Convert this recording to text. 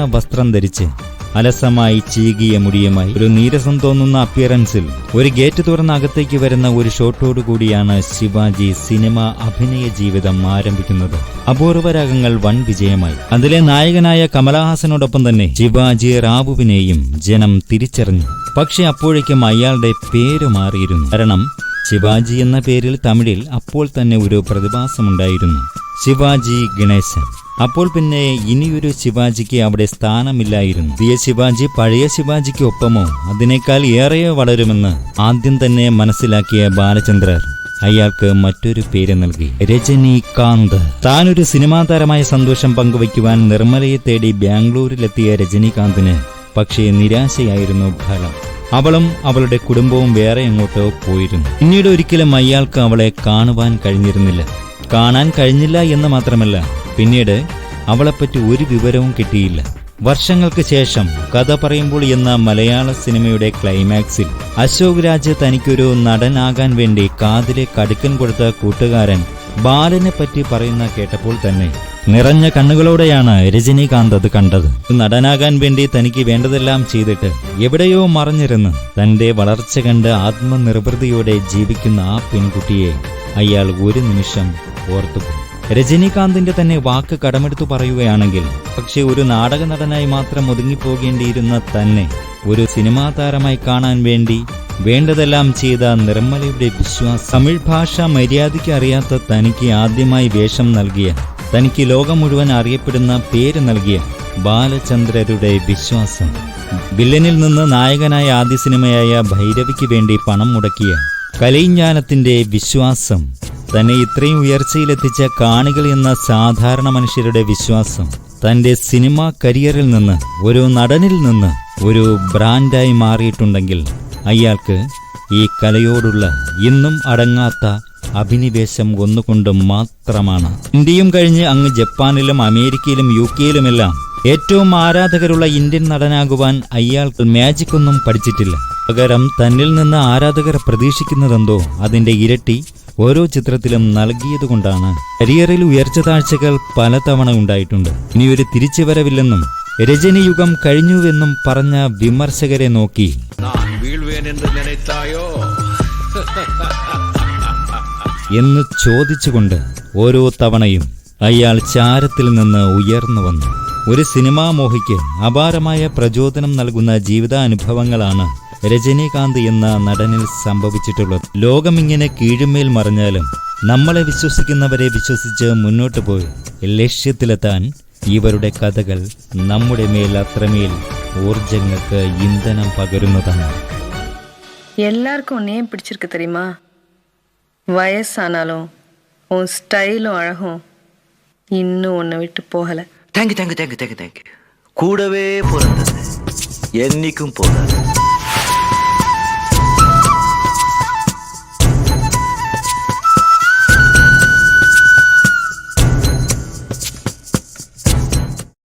വസ്ത്രം ധരിച്ച് അലസമായി ചീകിയ മുടിയുമായി ഒരു നീരസം തോന്നുന്ന അപ്പിയറൻസിൽ ഒരു ഗേറ്റ് തുറന്ന് അകത്തേക്ക് വരുന്ന ഒരു ഷോട്ടോടു കൂടിയാണ് ശിവാജി സിനിമ അഭിനയ ജീവിതം ആരംഭിക്കുന്നത്. അപൂർവരാഗങ്ങൾ വൻ വിജയമായി. അതിലെ നായകനായ കമലഹാസനോടൊപ്പം തന്നെ ശിവാജി റാവുവിനെയും ജനം തിരിച്ചറിഞ്ഞു. പക്ഷെ അപ്പോഴേക്കും അയാളുടെ പേര് മാറിയിരുന്നു. കാരണം ശിവാജി എന്ന പേരിൽ തമിഴിൽ അപ്പോൾ തന്നെ ഒരു പ്രതിഭാസമുണ്ടായിരുന്നു. ശിവാജി ഗണേശൻ. അപ്പോൾ പിന്നെ ഇനിയൊരു ശിവാജിക്ക് അവിടെ സ്ഥാനമില്ലായിരുന്നു. പുതിയ ശിവാജി പഴയ ശിവാജിക്ക് ഒപ്പമോ അതിനേക്കാൾ ഏറെയോ വളരുമെന്ന് ആദ്യം തന്നെ മനസ്സിലാക്കിയ ബാലചന്ദ്രർ അയാൾക്ക് മറ്റൊരു പേര് നൽകി. രജനീകാന്ത്. താനൊരു സിനിമാ താരമായ സന്തോഷം പങ്കുവയ്ക്കുവാൻ നിർമ്മലയെ തേടി ബാംഗ്ലൂരിലെത്തിയ രജനീകാന്തിന് പക്ഷേ നിരാശയായിരുന്നു ഫലം. അവളും അവളുടെ കുടുംബവും വേറെ എങ്ങോട്ടോ പോയിരുന്നു. പിന്നീട് ഒരിക്കലും അയാൾക്ക് അവളെ കാണുവാൻ കഴിഞ്ഞിരുന്നില്ല. കാണാൻ കഴിഞ്ഞില്ല എന്ന് മാത്രമല്ല പിന്നീട് അവളെപ്പറ്റി ഒരു വിവരവും കിട്ടിയില്ല. വർഷങ്ങൾക്ക് ശേഷം കഥ പറയുമ്പോൾ എന്ന മലയാള സിനിമയുടെ ക്ലൈമാക്സിൽ അശോക് രാജ് തനിക്കൊരു നടനാകാൻ വേണ്ടി കാതിലെ കടുക്കൻ കൊടുത്ത കൂട്ടുകാരൻ ബാലനെ പറ്റി പറയുന്ന കേട്ടപ്പോൾ തന്നെ നിറഞ്ഞ കണ്ണുകളോടെയാണ് രജനീകാന്ത് അത് കണ്ടത്. നടനാകാൻ വേണ്ടി തനിക്ക് വേണ്ടതെല്ലാം ചെയ്തിട്ട് എവിടെയോ മറഞ്ഞിരുന്ന് തന്റെ വളർച്ച കണ്ട് ആത്മനിർവൃതിയോടെ ജീവിക്കുന്ന ആ പെൺകുട്ടിയെ അയാൾ ഒരു നിമിഷം ഓർത്തുപോയി. രജനീകാന്തിന്റെ തന്നെ വാക്ക് കടമെടുത്തു പറയുകയാണെങ്കിൽ പക്ഷേ ഒരു നാടക നടനായി മാത്രം ഒതുങ്ങിപ്പോകേണ്ടിയിരുന്ന തന്നെ ഒരു സിനിമാ താരമായി കാണാൻ വേണ്ടി വേണ്ടതെല്ലാം ചെയ്ത നിർമ്മലയുടെ വിശ്വാസം. തമിഴ് ഭാഷ മര്യാദയ്ക്ക് അറിയാത്ത തനിക്ക് ആദ്യമായി വേഷം നൽകിയ തനിക്ക് ലോകം മുഴുവൻ അറിയപ്പെടുന്ന പേര് നൽകിയ ബാലചന്ദ്രരുടെ വിശ്വാസം. വില്ലനിൽ നിന്ന് നായകനായ ആദ്യ സിനിമയായ ഭൈരവിക്ക് വേണ്ടി പണം മുടക്കിയ കലൈജ്ഞാനത്തിന്റെ വിശ്വാസം. തന്നെ ഇത്രയും ഉയർച്ചയിലെത്തിച്ച കാണികൾ എന്ന സാധാരണ മനുഷ്യരുടെ വിശ്വാസം തന്റെ സിനിമാ കരിയറിൽ നിന്ന് ഒരു നടനിൽ നിന്ന് ഒരു ബ്രാൻഡായി മാറിയിട്ടുണ്ടെങ്കിൽ അയാൾക്ക് ഈ കലയോടുള്ള ഇന്നും അടങ്ങാത്ത അഭിനിവേശം ഒന്നുകൊണ്ട് മാത്രമാണ്. ഇന്ത്യയും കഴിഞ്ഞ് അങ്ങ് ജപ്പാനിലും അമേരിക്കയിലും യു കെയിലുമെല്ലാം ഏറ്റവും ആരാധകരുള്ള ഇന്ത്യൻ നടനാകുവാൻ അയാൾക്ക് മാജിക് ഒന്നും പഠിച്ചിട്ടില്ല. പകരം തന്നിൽ നിന്ന് ആരാധകർ പ്രതീക്ഷിക്കുന്നതെന്തോ അതിന്റെ ഇരട്ടി ഓരോ ചിത്രത്തിലും നൽകിയതുകൊണ്ടാണ് കരിയറിൽ ഉയർച്ച താഴ്ചകൾ പലതവണ ഉണ്ടായിട്ടുണ്ട്. ഇനി ഒരു തിരിച്ചു വരവില്ലെന്നും രജനിയുഗം കഴിഞ്ഞുവെന്നും പറഞ്ഞ വിമർശകരെ നോക്കി. എന്ന് ചോദിച്ചുകൊണ്ട് ഓരോ തവണയും അയാൾ ചാരത്തിൽ നിന്ന് ഉയർന്നു വന്നു. ഒരു സിനിമാ മോഹിക്ക് അപാരമായ പ്രചോദനം നൽകുന്ന ജീവിതാനുഭവങ്ങളാണ് രജനീകാന്ത് എന്ന നടനിൽ സംഭവിച്ചിട്ടുള്ളത് ലോകമിങ്ങനെ കീഴുമേൽ മറിഞ്ഞാലും നമ്മളെ വിശ്വസിക്കുന്നവരെ വിശ്വസിച്ച് മുന്നോട്ട് പോയി ലക്ഷ്യത്തിലെത്താൻ ഇവരുടെ കഥകൾ നമ്മുടെ മേൽ അത്രമേൽ ഊർജങ്ങൾക്ക് ഇന്ധനം പകരുന്നതാണ് எல்லாருக்கும் உன்னை ஏன் பிடிச்சிருக்கு தெரியுமா வயசானாலும் உன் ஸ்டைலும் அழகும் இன்னும் உன்னை விட்டு போகலை thank you thank you thank you thank you thank you கூடவே பிறந்தது என்னைக்கும் போகாது